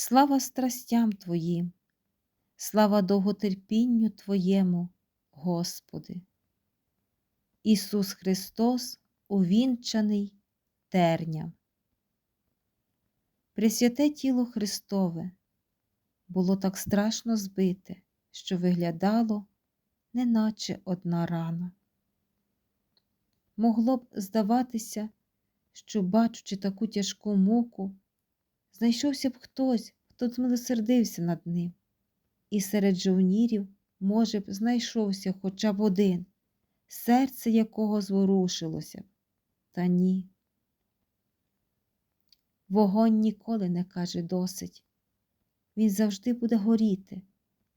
Слава страстям Твоїм, слава довготерпінню Твоєму, Господи. Ісус Христос увінчаний терням. Пресвяте тіло Христове було так страшно збите, що виглядало, неначе одна рана. Могло б здаватися, що, бачучи таку тяжку муку, знайшовся б хтось, хто змилосердився над ним, і серед жовнірів, може б, знайшовся хоча б один, серце якого зворушилося б, та ні. Вогонь ніколи не каже досить. Він завжди буде горіти,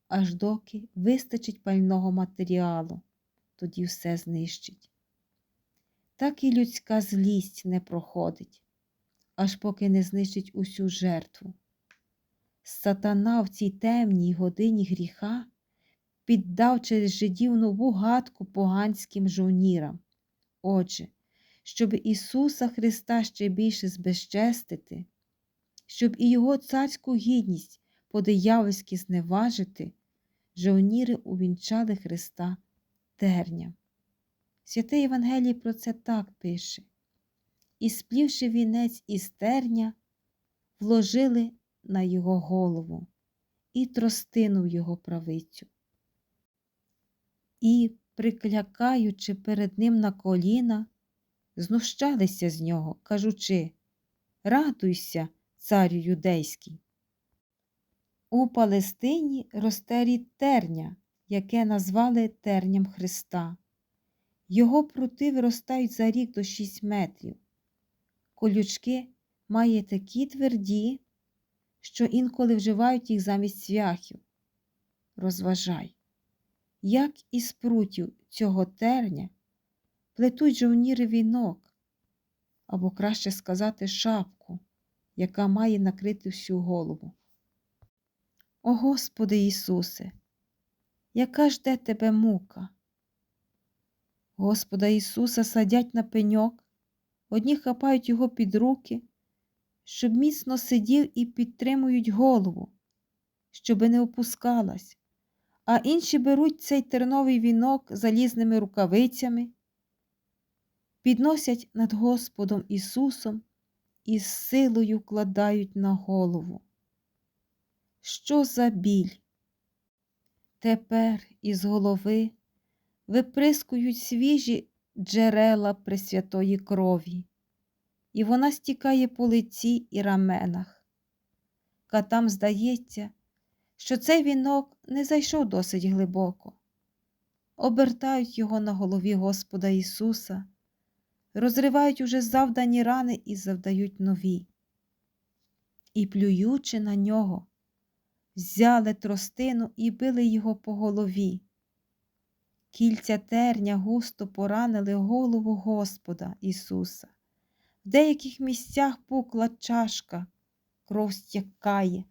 аж доки вистачить пального матеріалу, тоді все знищить. Так і людська злість не проходить, аж поки не знищить усю жертву. Сатана в цій темній годині гріха піддав через жидів нову гадку поганським жовнірам. Отже, щоб Ісуса Христа ще більше збезчестити, щоб і Його царську гідність по-диявольськи зневажити, жовніри увінчали Христа терням. Святе Євангеліє про це так пише. І, сплівши вінець із терня, вложили на його голову і тростину в його правицю. І, приклякаючи перед ним на коліна, знущалися з нього, кажучи Радуйся, царю юдейський. У Палестині росте терня, яке назвали терням Христа. Його прути виростають за рік до 6 метрів. Колючки має такі тверді, що інколи вживають їх замість цвяхів. Розважай, як із прутів цього терня плетуть жовніри вінок, або краще сказати, шапку, яка має накрити всю голову. О Господи Ісусе, яка жде тебе мука? Господа Ісуса садять на пеньок, одні хапають його під руки, щоб міцно сидів і підтримують голову, щоби не опускалась, а інші беруть цей терновий вінок залізними рукавицями, підносять над Господом Ісусом і з силою кладають на голову. Що за біль? Тепер із голови виприскують свіжі джерела Пресвятої крові, і вона стікає по лиці і раменах. Катам здається, що цей вінок не зайшов досить глибоко. Обертають його на голові Господа Ісуса, розривають уже завдані рани і завдають нові. І, плюючи на нього, взяли тростину і били його по голові. Кільця терня густо поранили голову Господа Ісуса. В деяких місцях пукла чашка, кров стякає.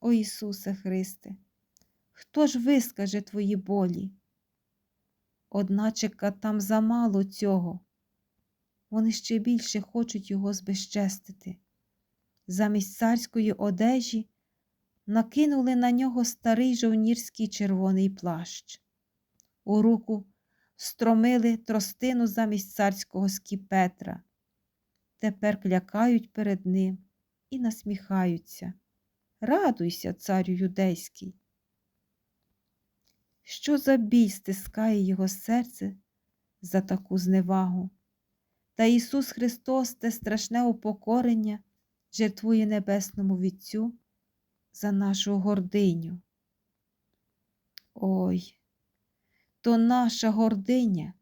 О Ісусе Христе, хто ж вискаже твої болі? Одначе там замало цього. Вони ще більше хочуть його збезчестити. Замість царської одежі накинули на нього старий жовнірський червоний плащ. У руку стромили тростину замість царського скіпетра. Тепер клякають перед ним і насміхаються. Радуйся, царю юдейський. Що за біль стискає його серце за таку зневагу? Та Ісус Христос те страшне упокорення жертвує небесному Вітцю за нашу гординю. Ой, то наша гординя,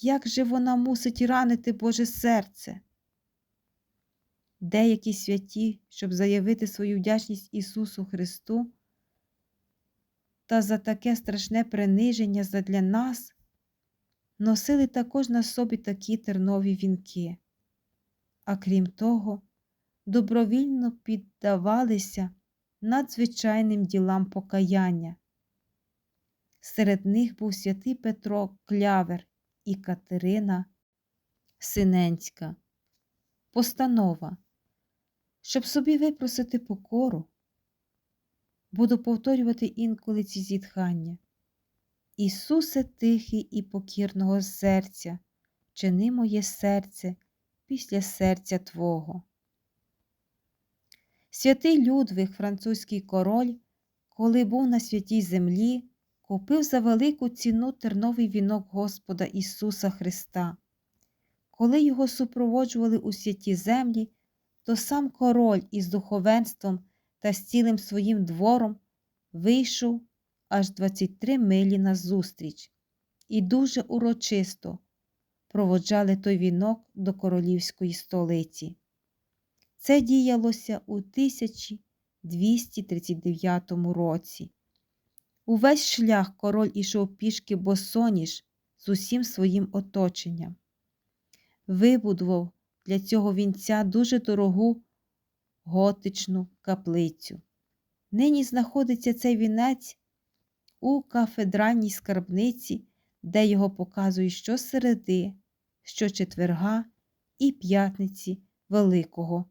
як же вона мусить ранити Боже серце? Деякі святі, щоб заявити свою вдячність Ісусу Христу та за таке страшне приниження задля нас, носили також на собі такі тернові вінки, а крім того, добровільно піддавалися надзвичайним ділам покаяння. Серед них був святий Петро Клявер і Катерина Синенська. Постанова, щоб собі випросити покору, буду повторювати інколи ці зітхання. Ісусе тихий і покірного серця, чини моє серце після серця Твого. Святий Людвиг, французький король, коли був на святій землі, купив за велику ціну терновий вінок Господа Ісуса Христа. Коли його супроводжували у святі землі, то сам король із духовенством та з цілим своїм двором вийшов аж 23 милі назустріч і дуже урочисто проводжали той вінок до королівської столиці. Це діялося у 1239 році. Увесь шлях король ішов пішки босоніж з усім своїм оточенням. Вибудував для цього вінця дуже дорогу готичну каплицю. Нині знаходиться цей вінець у кафедральній скарбниці, де його показують щосереди, щочетверга і п'ятниці Великого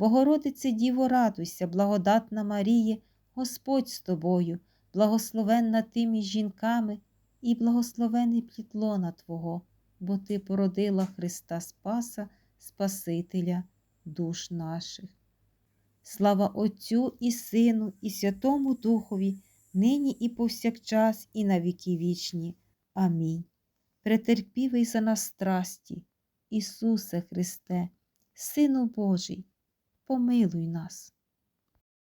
Богородице Діво, радуйся, благодатна Маріє, Господь з тобою, благословенна ти між жінками, і благословений плід лона Твого, бо Ти породила Христа Спаса, Спасителя душ наших. Слава Отцю і Сину, і Святому Духові, нині і повсякчас, і на віки вічні. Амінь. Претерпівий за нас страсті, Ісусе Христе, Сину Божий, помилуй нас.